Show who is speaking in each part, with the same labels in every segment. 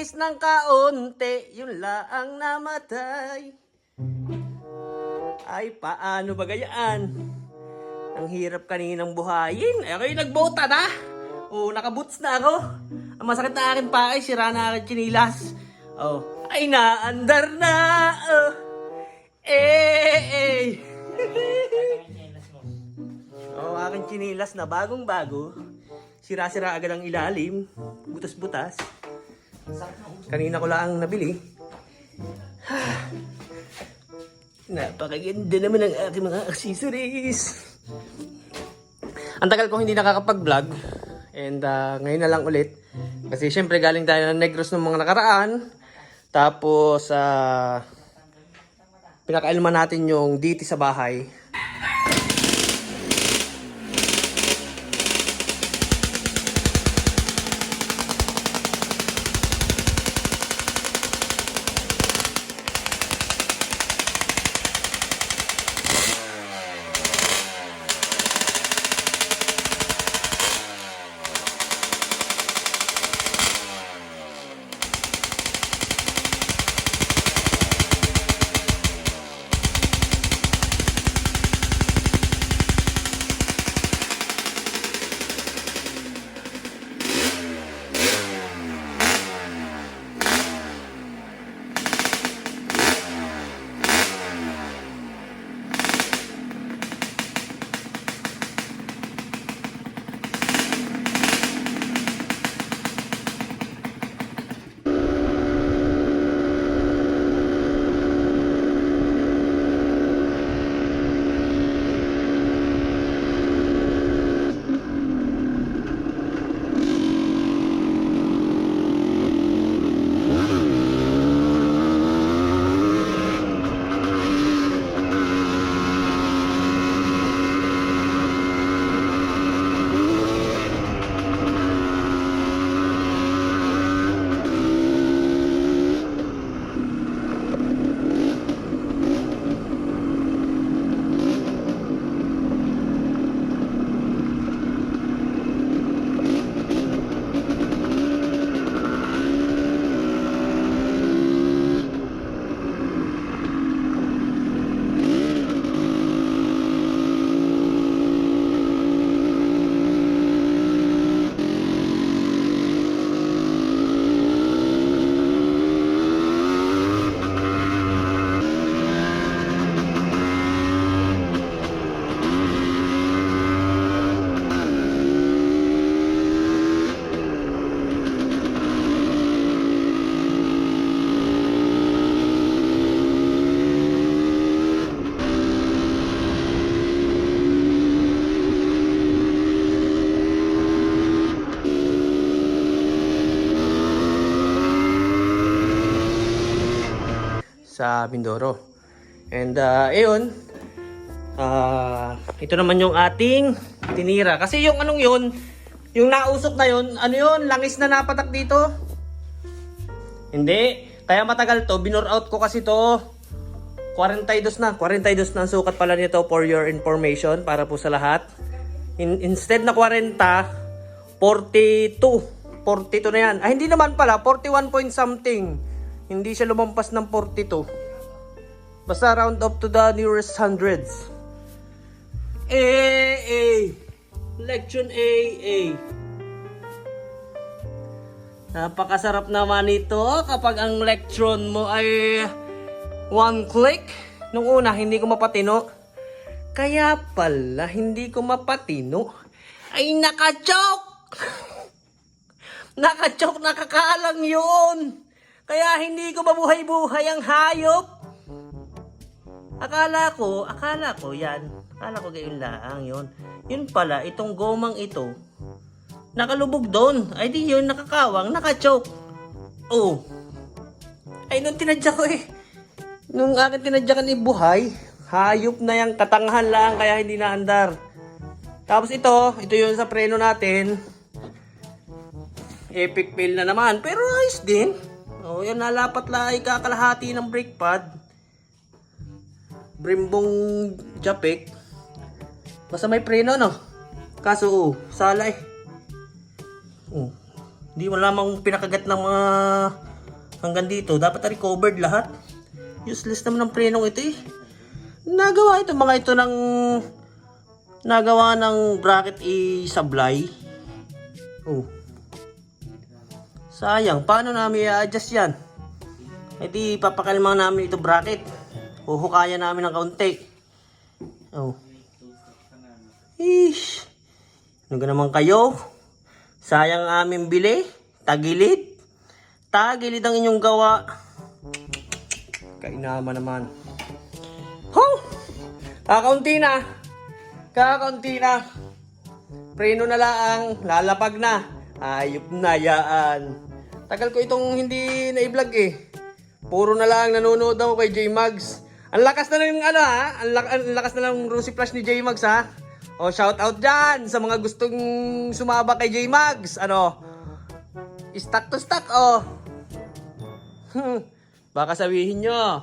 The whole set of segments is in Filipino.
Speaker 1: ang langis ng kaunti, yun laang namatay. Ay, paano ba gayaan? Ang hirap kaninang buhayin. Eh, ako'y nagbota na. Oo, nakaboots na ako. Ang masakit na akin pa ay sira na akin chinilas. Oh, ay naandar na. Oh. Eh, eh. oh, aking chinilas na bagong bago. Sira-sira agad ang ilalim. Butas-butas. Kanina ko lang nabili. Napakaganda naman ang aking mga accessories. Ang tagal ko hindi nakakapag-vlog. And ah, ngayon na lang ulit. Kasi syempre galing tayo ng Negros ng mga nakaraan. Tapos, ah pinakailman natin yung DT sa bahay. Sa Mindoro. And uh, ayun, ah, ito naman yung ating tinira. Kasi yung anong yun, yung nausok na yun, ano yun, langis na napatak dito. Hindi, kaya matagal to, binur out ko kasi to. 42 na, 42 na ang sukat pala nito for your information, para po sa lahat. In, instead na 40, 42. 42 na yan. Ah, hindi naman pala, 41 point something. Hindi siya lumampas ng 42. Basta round up to the nearest hundreds. A, A. Lection A, A. Napakasarap naman ito kapag ang lectron mo ay one click. Nung una, hindi ko mapatino. Kaya pala, hindi ko mapatino. Ay, naka-choke! Naka-choke, nakakalang yun! Kaya hindi ko mabuhay-buhay ang hayop. Akala ko, akala ko yan. Akala ko gayon laang yun. Yun pala, itong gomang ito, nakalubog doon. Ay di yun, nakakawang, nakachoke. Oh. Ay, nung tinadya ko eh. Nung akin tinadyakan ni buhay, hayop na yung katangahan lang kaya hindi naandar. Tapos ito, ito yun sa preno natin. Epic fail na naman. Pero ayos din. Oh, yan nalapat lang ay kakalahati ng brake pad. Brimbong Japik. Basta may preno no. Kaso oh, sala eh. Oh. Hindi mo lamang pinakagat ng mga hanggang dito. Dapat na recovered lahat. Useless naman ang prenong ito eh. Nagawa ito mga ito ng nagawa ng bracket i-supply. Oh. Sayang, paano namin i-adjust yan? E di papakalma namin ito bracket. Huhukayan namin ng kaunti. Oh. Ish. Ano naman kayo? Sayang ang aming bili. Tagilid. Tagilid ang inyong gawa. Kainama naman. Huh! Kakaunti na. Kakaunti na. Preno na lang. Lalapag na. Ayop na yaan. Tagal ko itong hindi na-vlog eh. Puro na lang nanonood ako kay J Mags. Ang lakas na lang ano ha. Ang, lak- ang lakas na lang Rosie Flash ni J Mags ha. O shout out dyan sa mga gustong sumaba kay J Mags. Ano? Stock to stock oh. Baka sabihin nyo.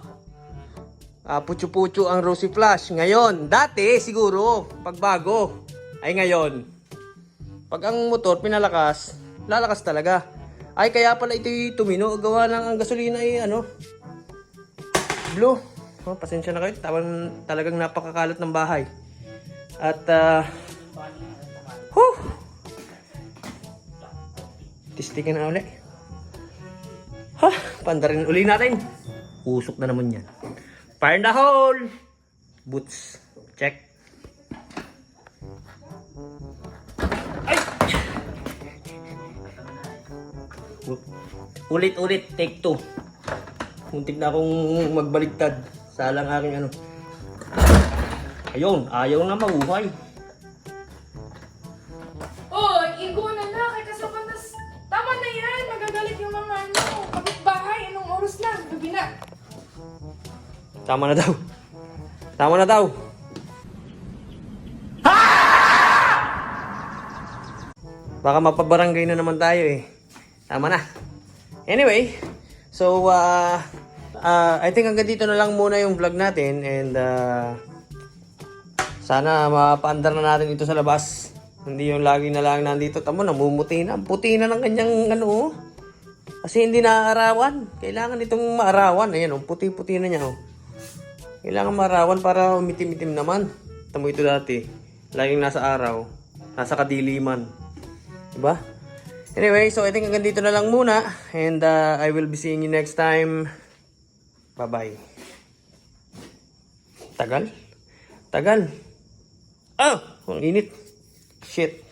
Speaker 1: Ah, putyo-putyo ang Rosie Flash. Ngayon, dati siguro, pagbago, ay ngayon. Pag ang motor pinalakas, lalakas talaga. Ay, kaya pala ito tumino. Gawa ng ang gasolina ay ano, blue. Oh, pasensya na kayo. Tawan, talagang napakakalat ng bahay. At, ah, huh! Tistikin na ulit. Ha, pandarin uli natin. Usok na naman yan. Fire in the hole! Boots. Check. Ulit-ulit, take two. Muntik na akong magbaligtad. Salang aking ano. Ayun, ayaw na mabuhay.
Speaker 2: Oh, igo na na. Kaya kasapanas. Tama na yan. Magagalit yung mga ano. Kapitbahay. Anong oras na? Gabi na.
Speaker 1: Tama na daw. Tama na daw. Baka mapabarangay na naman tayo eh. Tama na. Anyway, so uh, uh, I think hanggang dito na lang muna yung vlog natin and uh, sana mapaandar na natin ito sa labas. Hindi yung lagi na lang nandito. Tamo, namumuti na. Puti na ng kanyang ano oh. Kasi hindi naarawan. Kailangan itong maarawan. Ayan oh, puti-puti na niya oh. Kailangan marawan para umitim-itim naman. Tamo ito dati. Laging nasa araw. Nasa kadiliman. Diba? Anyway, so I think hanggang dito na lang muna. And uh, I will be seeing you next time. Bye-bye. Tagal? Tagal. Oh! Ang init. Shit.